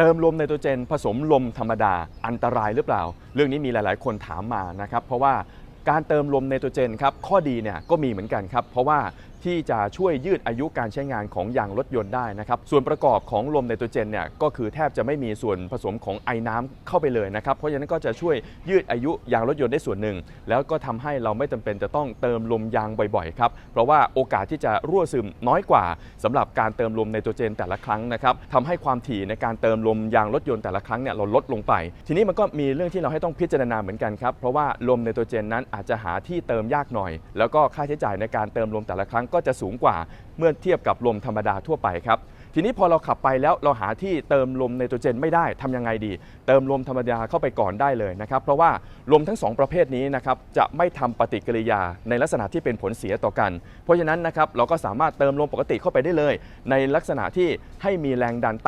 เติมลมไนโตรเจน ผสมลมธรรมดาอันตรายหรือเปล่า เรื่องนี้มีหลาย ๆ คนถามมานะครับเพราะว่าการเติมลมไนโตรเจนครับข้อดีเนี่ยก็มีเหมือนกันครับเพราะว่าที่จะช่วยยืดอายุการใช้งานของยางรถยนต์ได้นะครับส่วนประกอบของลมไนโตรเจนเนี่ยก็คือแทบจะไม่มีส่วนผสมของไอน้ำเข้าไปเลยนะครับเพราะฉะนั้นก็จะช่วยยืดอายุยางรถยนต์ได้ส่วนหนึ่ง แล้วก็ทำให้เราไม่จำเป็นจะต้องเติมลมยางบ่อยๆครับเพราะว่าโอกาสที่จะรั่วซึมน้อยกว่าสำหรับการเติมลมไนโตรเจนแต่ละครั้งนะครับทำให้ความถี่ในการเติมลมยางรถยนต์แต่ละครั้งเนี่ยเราลดลงไป ทีนี้มันก็มีเรื่องที่เราให้ต้องพิจารณาเหมือนกันครับเพราะว่าลมไนโตรเจนนั้นอาจจะหาที่เติมยากหน่อย แล้วก็ค่าใช้จ่ายในการเติมลมแต่ละครั้งก็จะสูงกว่าเมื่อเทียบกับลมธรรมดาทั่วไปครับทีนี้พอเราขับไปแล้วเราหาที่เติมลมไนโตรเจนไม่ได้ทำยังไงดี เติมลมธรรมดาเข้าไปก่อนได้เลยนะครับ เพราะว่าลมทั้งสองประเภทนี้นะครับจะไม่ทำปฏิกิริยาในลักษณะที่เป็นผลเสียต่อกัน เพราะฉะนั้นนะครับเราก็สามารถเติมลมปกติเข้าไปได้เลย ในลักษณะที่ให้มีแรงดันตาม